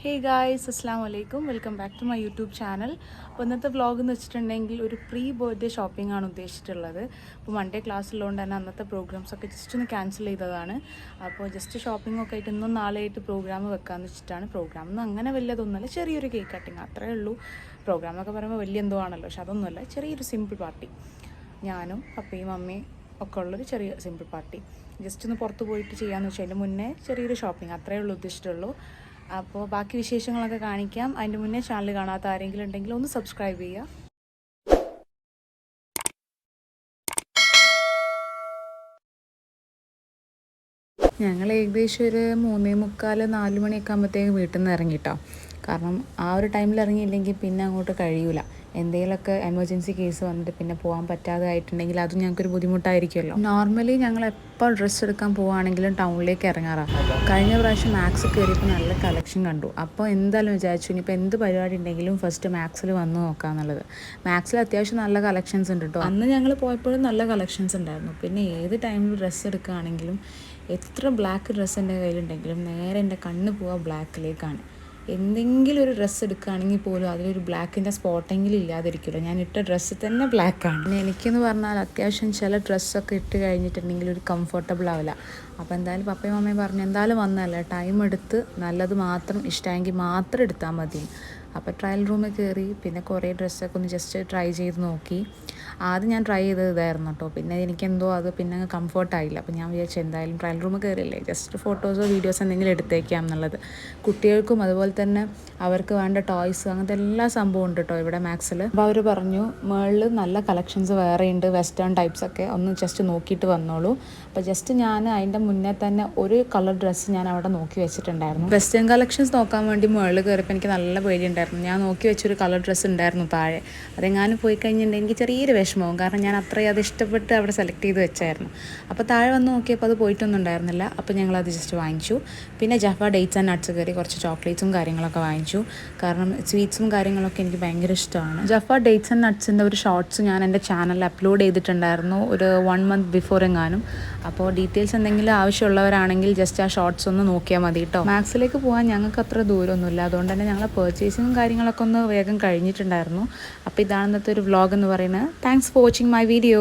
ഹേ guys അസ്സാം വലൈക്കും welcome back to my YouTube channel അപ്പോൾ ഇന്നത്തെ വ്ളോഗ് എന്ന് വെച്ചിട്ടുണ്ടെങ്കിൽ ഒരു പ്രീ ബർത്ത്ഡേ ഷോപ്പിംഗ് ആണ് ഉദ്ദേശിച്ചിട്ടുള്ളത്. അപ്പോൾ മൺഡേ ക്ലാസ് ഉള്ളതുകൊണ്ട് തന്നെ അന്നത്തെ പ്രോഗ്രാംസ് ഒക്കെ ജസ്റ്റ് ഒന്ന് ക്യാൻസൽ ചെയ്തതാണ്. അപ്പോൾ ജസ്റ്റ് ഷോപ്പിംഗ് ഒക്കെ ആയിട്ട് ഇന്നും നാളെയായിട്ട് പ്രോഗ്രാം വെക്കാമെന്ന് വെച്ചിട്ടാണ്. പ്രോഗ്രാം ഒന്നും അങ്ങനെ വലിയതൊന്നുമല്ല. ചെറിയൊരു കേക്ക് കട്ടിങ് അത്രേ ഉള്ളൂ. പ്രോഗ്രാം എന്നൊക്കെ പറയുമ്പോൾ വലിയ എന്തോ ആണല്ലോ. പക്ഷെ അതൊന്നുമല്ല. ചെറിയൊരു സിമ്പിൾ പാർട്ടി ഞാനും പപ്പയും അമ്മയും ഒക്കെ ഉള്ളൊരു ചെറിയ സിമ്പിൾ പാർട്ടി ജസ്റ്റ് ഒന്ന് പുറത്ത് പോയിട്ട് ചെയ്യാമെന്ന് വെച്ചാൽ മുന്നേ ചെറിയൊരു ഷോപ്പിംഗ് അത്രേ ഉള്ളൂ ഉദ്ദേശിച്ചിട്ടുള്ളൂ. അപ്പോൾ ബാക്കി വിശേഷങ്ങളൊക്കെ കാണിക്കാം. അതിന്റെ മുന്നേ ചാനൽ കാണാത്ത ആരെങ്കിലും ഉണ്ടെങ്കിൽ ഒന്ന് സബ്സ്ക്രൈബ് ചെയ്യുക. ഞങ്ങൾ ഏകദേശം ഒരു മൂന്നേ മുക്കാൽ നാല് മണിയൊക്കെ ആകുമ്പോഴത്തേക്ക് വീട്ടിൽ നിന്ന് ഇറങ്ങിട്ടോ കാരണം ആ ഒരു ടൈമിൽ ഇറങ്ങിയില്ലെങ്കിൽ പിന്നെ അങ്ങോട്ട് കഴിയൂല. എന്തെങ്കിലുമൊക്കെ എമർജൻസി കേസ് വന്നിട്ട് പിന്നെ പോകാൻ പറ്റാതെ ആയിട്ടുണ്ടെങ്കിൽ അതും ഞങ്ങൾക്കൊരു ബുദ്ധിമുട്ടായിരിക്കുമല്ലോ. നോർമലി ഞങ്ങൾ എപ്പോൾ ഡ്രസ്സ് എടുക്കാൻ പോവുകയാണെങ്കിലും ടൗണിലേക്ക് ഇറങ്ങാറാണ് കഴിഞ്ഞ പ്രാവശ്യം മാക്സ് കയറിയപ്പോൾ നല്ല കളക്ഷൻ കണ്ടു. അപ്പോൾ എന്തായാലും വിചാരിച്ചു ഇനിയിപ്പോൾ എന്ത് പരിപാടി ഉണ്ടെങ്കിലും ഫസ്റ്റ് മാക്സിൽ വന്ന് നോക്കാന്നുള്ളത് മാക്സിൽ അത്യാവശ്യം നല്ല കളക്ഷൻസ് ഉണ്ട് കേട്ടോ അന്ന് ഞങ്ങൾ പോയപ്പോഴും നല്ല കളക്ഷൻസ് ഉണ്ടായിരുന്നു. പിന്നെ ഏത് ടൈമിൽ ഡ്രസ്സ് എടുക്കുകയാണെങ്കിലും എത്ര ബ്ലാക്ക് ഡ്രസ്സ് എന്റെ കയ്യിലുണ്ടെങ്കിലും നേരെ എന്റെ കണ്ണ് പോവുക ബ്ലാക്കിലേക്കാണ് എന്തെങ്കിലും ഒരു ഡ്രസ്സ് എടുക്കുകയാണെങ്കിൽ പോലും അതിലൊരു ബ്ലാക്കിന്റെ സ്പോട്ടെങ്കിലും ഇല്ലാതിരിക്കില്ല ഞാൻ ഇട്ട ഡ്രസ്സ് തന്നെ ബ്ലാക്കാണ് പിന്നെ എനിക്കെന്ന് പറഞ്ഞാൽ അത്യാവശ്യം ചില ഡ്രസ്സൊക്കെ ഇട്ട് കഴിഞ്ഞിട്ടുണ്ടെങ്കിൽ ഒരു കംഫർട്ടബിൾ ആവില്ല. അപ്പോൾ എന്തായാലും പപ്പയും അമ്മയും പറഞ്ഞു എന്തായാലും വന്നതല്ല? ടൈം എടുത്ത് നല്ലത് മാത്രം ഇഷ്ടമെങ്കിൽ മാത്രം എടുത്താൽ മതി. അപ്പോൾ ട്രയൽ റൂമിൽ കയറി പിന്നെ കുറേ ഡ്രസ്സൊക്കെ ഒന്ന് ജസ്റ്റ് ട്രൈ ചെയ്ത് നോക്കി. ആദ്യം ഞാൻ ട്രൈ ചെയ്തത് ഇതായിരുന്നു കേട്ടോ. പിന്നെ എനിക്കെന്തോ അത് പിന്നെ അങ്ങ് കംഫർട്ടായില്ല അപ്പോൾ ഞാൻ വിചാരിച്ചു എന്തായാലും ട്രയൽ റൂമിൽ കയറിയില്ലേ? ജസ്റ്റ് ഫോട്ടോസോ വീഡിയോസോ എന്തെങ്കിലും എടുത്തേക്കാം എന്നുള്ളത്. കുട്ടികൾക്കും അതുപോലെ തന്നെ അവർക്ക് വേണ്ട ടോയ്സ് അങ്ങനത്തെ എല്ലാ സംഭവം ഉണ്ട് കേട്ടോ ഇവിടെ മാക്സിൽ. അപ്പോൾ അവർ പറഞ്ഞു മേളിൽ നല്ല കളക്ഷൻസ് വേറെ ഉണ്ട് വെസ്റ്റേൺ ടൈപ്സ് ഒക്കെ ഒന്ന് ജസ്റ്റ് നോക്കിയിട്ട് വന്നോളൂ. അപ്പോൾ ജസ്റ്റ് ഞാൻ അതിന്റെ മുന്നേ തന്നെ ഒരു കളർ ഡ്രസ്സ് ഞാൻ അവിടെ നോക്കി വെച്ചിട്ടുണ്ടായിരുന്നു. വെസ്റ്റേൺ കളക്ഷൻസ് നോക്കാൻ വേണ്ടി മേളിൽ കയറിയപ്പോൾ എനിക്ക് നല്ല പേടിയുണ്ടായിരുന്നു ഞാൻ നോക്കി വെച്ചൊരു കളർ ഡ്രസ്സ് ഉണ്ടായിരുന്നു താഴെ. അതെങ്ങാനും പോയി കഴിഞ്ഞിട്ടുണ്ടെങ്കിൽ ചെറിയൊരു വിഷമവും. കാരണം ഞാൻ അത്രയും അത് ഇഷ്ടപ്പെട്ട് അവിടെ സെലക്ട് ചെയ്ത് വെച്ചായിരുന്നു. അപ്പോൾ താഴെ വന്ന് നോക്കിയപ്പോൾ അത് പോയിട്ടൊന്നും ഉണ്ടായിരുന്നില്ല. അപ്പോൾ ഞങ്ങൾ അത് ജസ്റ്റ് വാങ്ങിച്ചു. പിന്നെ ജഫ ഡേറ്റ്സ് ആൻഡ് നട്ട്സ് കയറി കുറച്ച് ചോക്ലേറ്റ്സും കാര്യങ്ങളൊക്കെ വാങ്ങിച്ചു. കാരണം സ്വീറ്റ്സും കാര്യങ്ങളൊക്കെ എനിക്ക് ഭയങ്കര ഇഷ്ടമാണ്. ജഫ ഡേറ്റ്സ് ആൻഡ് നട്ട്സിന്റെ ഒരു ഷോർട്സ് ഞാൻ എന്റെ ചാനലിൽ അപ്ലോഡ് ചെയ്തിട്ടുണ്ടായിരുന്നു ഒരു വൺ മന്ത് ബിഫോർ എങ്ങാനും. അപ്പോൾ ഡീറ്റെയിൽസ് എന്തെങ്കിലും ആവശ്യമുള്ളവരാണെങ്കിൽ ജസ്റ്റ് ആ ഷോർട്സ് ഒന്ന് നോക്കിയാൽ മതി കേട്ടോ മാക്സിലേക്ക് പോകാൻ ഞങ്ങൾക്ക് അത്ര ദൂരമൊന്നുമില്ല. അതുകൊണ്ട് തന്നെ ഞങ്ങളെ ഞങ്ങൾ പർച്ചേസിങ്ങും കാര്യങ്ങളൊക്കെ ഒന്ന് വേഗം കഴിഞ്ഞിട്ടുണ്ടായിരുന്നു. അപ്പോൾ ഇതാണ് ഇന്നത്തെ ഒരു വ്ളോഗ് എന്ന് പറയുന്നത്. Thanks for watching my video